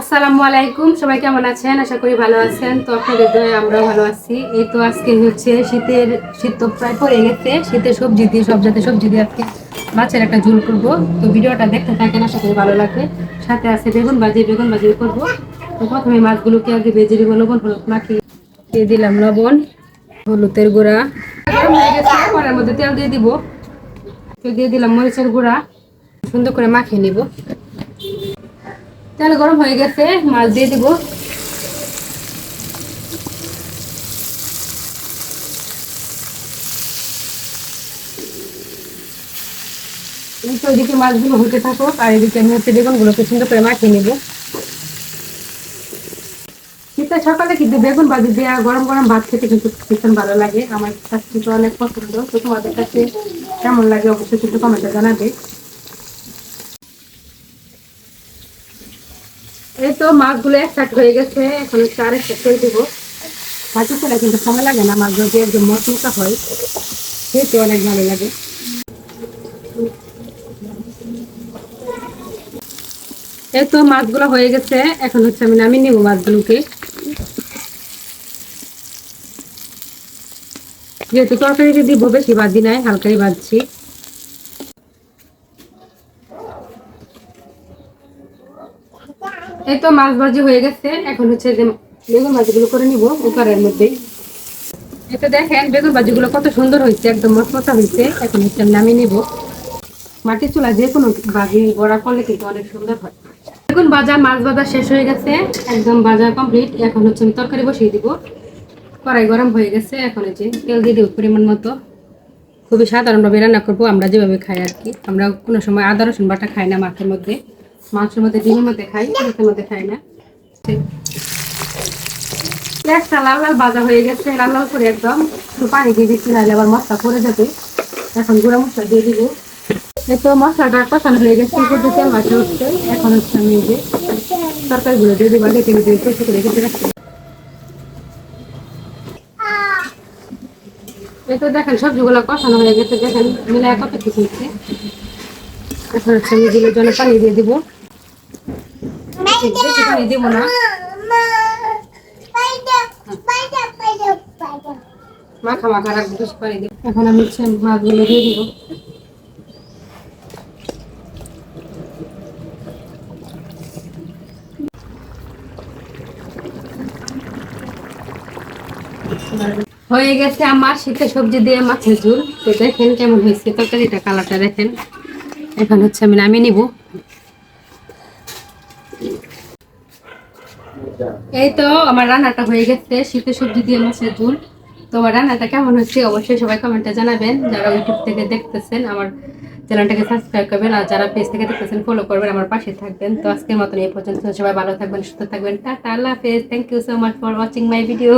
আসসালামু আলাইকুম, সবাই কেমন আছেন? আশা করি ভালো আছেন। তো আপনাদের দয়ে আমরাও ভালো আছি। এই তো আজকে হচ্ছে শীতের, শীত তো প্রায় পড়ে গেছে। শীতের সবজি দিয়ে, সব জাতের সবজি দিয়ে আজকে মাছের একটা ঝোল করব। তো ভিডিওটা দেখতে থাকেন, আশা করি ভালো লাগবে। সাথে আছে বেগুন ভাজি বেগুন ভাজি করব। তো প্রথমে মাছগুলোকে আগে ভেজে দিব লবণ, হলুদ মাখিয়ে দিয়ে দিলাম লবণ, হলুদের গুঁড়া। গরম হয়ে গেছে কড়াইয়ের মধ্যে তেল দিয়ে দিব। দিয়ে দিলাম মরিচের গুঁড়া। সুন্দর করে মাখিয়ে নিব। তেল গরম হয়ে গেছে, মাছ দিয়ে দিব। এদিকে মাছগুলো হতে থাকুক, আর এদিকে আমি হচ্ছে বেগুনগুলোকে সুন্দর করে মাখিয়ে নিব। শীতের সকালে কিন্তু বেগুন বাজি দেওয়া গরম গরম ভাত খেতে কিন্তু ভীষণ ভালো লাগে। আমার কাছে অনেক পছন্দ। তো তোমাদের কাছে কেমন লাগে অবশ্যই কিন্তু কমেন্টে জানাবে। এই তো মাছগুলো এক সাইড হয়ে গেছে, এখন সাইড করে দেবো। ভাজি করে কিন্তু সময় লাগে না মাছগুলো দিয়ে একদম হয়, খেতে অনেক ভালো লাগে। এই তো মাছগুলো হয়ে গেছে, এখন হচ্ছে আমি নামিয়ে নেব মাছগুলোকে। যেহেতু তরকারিতে দিব, বেশি বাজি নাই, হালকাই বাজছি। এই তো মাছ ভাজি হয়ে গেছে। এখন হচ্ছে যে বেগুন ভাজিগুলো করে নিব কুকারের মধ্যে এটা দেখেন, বেগুন ভাজিগুলো কত সুন্দর হয়েছে, একদম মশমশা হয়েছে। এখন হচ্ছে নামিয়ে নিব। মাটির চুলা যে কোনো ভাজি বড়া করলে কিন্তু অনেক সুন্দর হয়। বেগুন ভাজা, মাছ ভাজা শেষ হয়ে গেছে। একদম ভাজা কমপ্লিট এখন হচ্ছে আমি তরকারি বসিয়ে দিব। কড়াই গরম হয়ে গেছে। এখন হচ্ছে তেল দিয়ে দেবো পরিমাণ মতো। খুবই সাধারণভাবে রান্না করব, আমরা যেভাবে খাই আর কি। আমরা কোনো সময় আদা, রসুন বাটা খাই না মাছের মধ্যে। মাংসের মধ্যে ডিমের মধ্যে খাই মাছের মধ্যে খাই না। একটা লাল লাল হয়ে গেছে লাল লাল করে একদম। একটু পানি দিয়ে দিচ্ছি, নাহলে আবার মশলা যাবে। এখন গুঁড়া মশলা দিয়ে দিব। এই তো মশলাটা কষানো হয়ে গেছে উঠছে এখন হচ্ছে আমি যে তরকারিগুলো দিয়ে দিব তেল দিয়ে কষে করে কেটে রাখছি। এই তো দেখেন, সবজিগুলো কষানো হয়ে গেছে, দেখেন, মিলায় কত কিছু হচ্ছে। এখন হচ্ছে আমি জন্য পানি দিয়ে দিব। বেশি পানি দিব না। মাখা মাখা রাখব বেশি পানি দিব। এখন আমি হচ্ছে মাছগুলো দিয়ে দিব। হয়ে গেছে আমার শীতের সবজি দিয়ে মাছের ঝোল। তো দেখেন কেমন হয়েছে তরকারিটা কালারটা দেখেন। এখন হচ্ছে আমি নামিয়ে নিব। এই তো আমার রান্নাটা হয়ে গেছে শীতের সবজি দিয়ে মাছের ঝোল। তো আমার রান্নাটা কেমন হচ্ছে অবশ্যই সবাই কমেন্টে জানাবেন। যারা ইউটিউব থেকে দেখতেছেন, আমার চ্যানেলটাকে সাবস্ক্রাইব করবেন আর যারা পেজ থেকে দেখতেছেন ফলো করবেন, আমার পাশে থাকবেন। তো আজকের মতন এই পর্যন্ত, সবাই ভালো থাকবেন, সুস্থ থাকবেন। টাটা, আল্লাহ হাফেজ। Thank you so much for watching my video